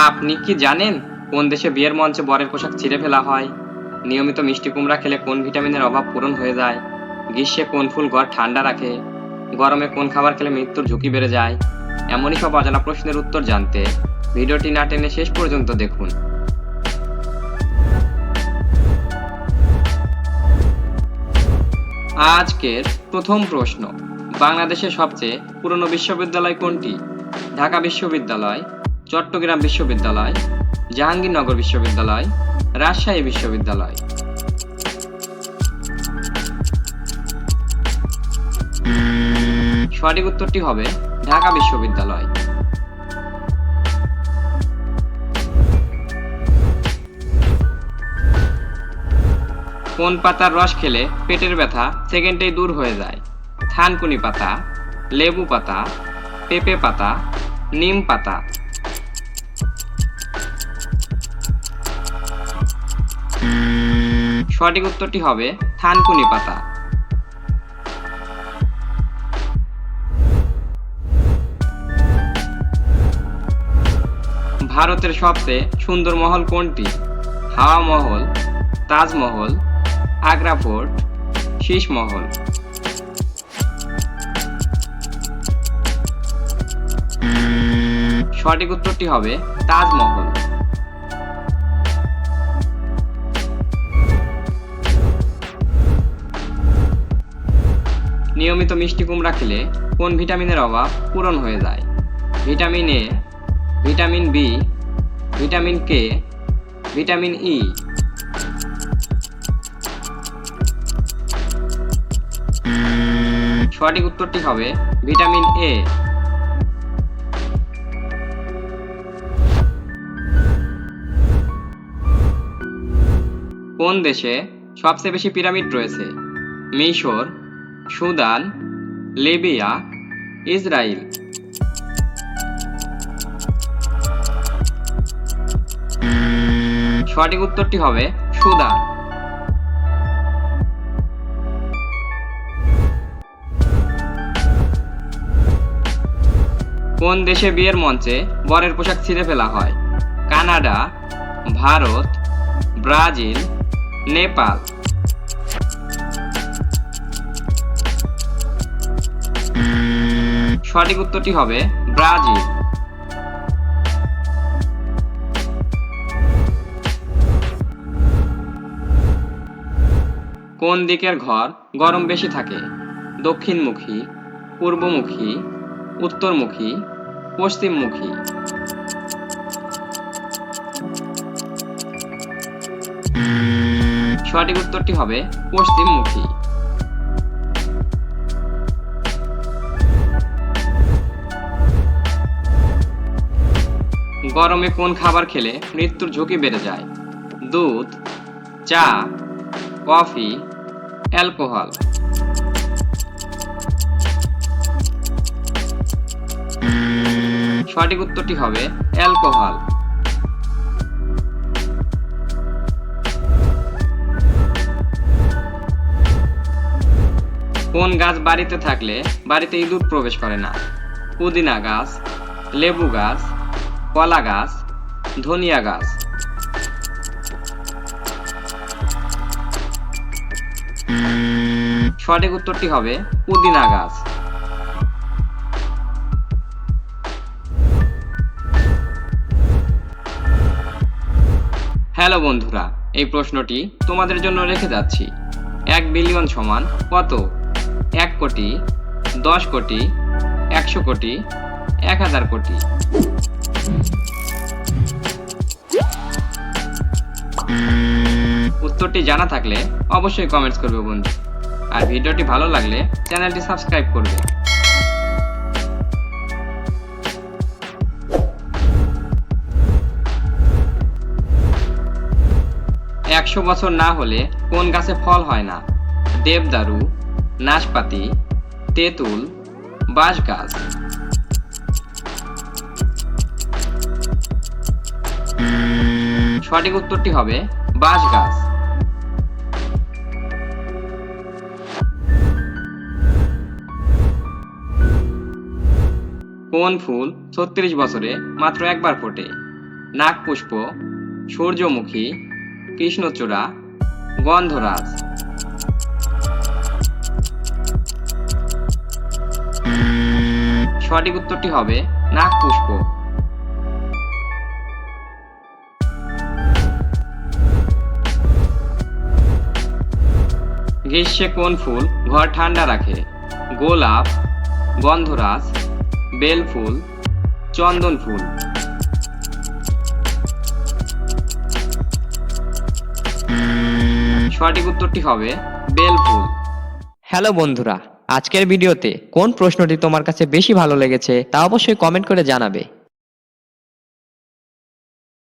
আপনি কি জানেন কোন দেশে বিয়ের মঞ্চে বরের পোশাক ছিঁড়ে ফেলা হয়? নিয়মিত মিষ্টি কুমড়া খেলে কোন ভিটামিনের অভাব পূরণ হয়ে যায়? গ্রীষ্মে কোন ফুল ঘর ঠান্ডা রাখে? গরমে কোন খাবার খেলে মৃত্যুর ঝুঁকি বেড়ে যায়? এমনই সব অজানা প্রশ্নের উত্তর জানতে ভিডিওটি না টেনে শেষ পর্যন্ত দেখুন। আজকের প্রথম প্রশ্ন, বাংলাদেশের সবচেয়ে পুরনো বিশ্ববিদ্যালয় কোনটি? ঢাকা বিশ্ববিদ্যালয় চট্টগ্রাম বিশ্ববিদ্যালয়, জাহাঙ্গীরনগর বিশ্ববিদ্যালয়, রাজশাহী বিশ্ববিদ্যালয়। সঠিক উত্তরটি হবে ঢাকা বিশ্ববিদ্যালয়। কোন পাতার রস খেলে পেটের ব্যথা সেকেন্ডেই দূর হয়ে যায়? থানকুনি পাতা, লেবু পাতা, পেঁপে পাতা, নিম পাতা। সঠিক উত্তরটি হবে থানকুনি পাতা। ভারতের সবচেয়ে সুন্দর মহল কোনটি? হাওয়া মহল তাজমহল আগ্রা ফোর্ট, শীষ মহল। সঠিক উত্তরটি হবে তাজমহল নিয়মিত মিষ্টি কুমড়া খেলে কোন ভিটামিনের অভাব পূরণ হয়ে যায়? Vitamin A, vitamin B, vitamin K, vitamin E. সঠিক উত্তরটি হবে ভিটামিন এ। কোন দেশে সবচেয়ে বেশি পিরামিড রয়েছে? মিশর সুদান, লিবিয়া ইসরায়েল সঠিক উত্তরটি হবে সুদান। কোন দেশে বিয়ের মঞ্চে বরের পোশাক ছিঁড়ে ফেলা হয়? Canada, Bharat, Brazil, Nepal. সঠিক উত্তরটি হবে ব্রাজিল। কোন দিকের ঘর গরম বেশি থাকে? দক্ষিণমুখী, পূর্বমুখী, উত্তরমুখী, পশ্চিমমুখী? সঠিক উত্তরটি হবে পশ্চিমমুখী। গরমে কোন খাবার খেলে মৃত্যুর ঝুঁকি বেড়ে যায়? দুধ, চা, কফি, অ্যালকোহল। সঠিক উত্তরটি হবে অ্যালকোহল। কোন গাছ বাড়িতে থাকলে বাড়িতে ইঁদুর প্রবেশ করে না? পুদিনা গাছ, লেবু গাছ কলা গাছ, ধনিয়া গাছ। সঠিক উত্তরটি হবে পুদিনা গাছ। হ্যালো বন্ধুরা, এই প্রশ্নটি তোমাদের জন্য রেখে যাচ্ছি। এক বিলিয়ন সমান কত? এক কোটি, দশ কোটি, একশো কোটি, এক হাজার কোটি। উত্তরটি জানা থাকলে অবশ্যই কমেন্টস করবে বন্ধু। আর ভিডিওটি ভালো লাগলে চ্যানেলটি সাবস্ক্রাইব করবে। একশো বছর না হলে কোন গাছে ফল হয় না? দেবদারু, নাশপাতি, তেঁতুল বাঁশ গাছ সঠিক উত্তরটি হবে বাঁশ গাছ কোন ফুল ছত্রিশ বছরে মাত্র একবার ফোটে? নাগপুষ্প সূর্যমুখী, কৃষ্ণচূড়া, গন্ধরাজ। সঠিক উত্তরটি হবে নাগপুষ্প গ্রীষ্মে কোন ফুল ঘর ঠান্ডা রাখে? গোলাপ, গন্ধরাজ বেল ফুল চন্দন ফুল। সঠিক উত্তরটি হবে বেল ফুল হ্যালো বন্ধুরা, আজকের ভিডিওতে কোন প্রশ্নটি তোমার কাছে বেশি ভালো লেগেছে তা অবশ্যই কমেন্ট করে জানাবে।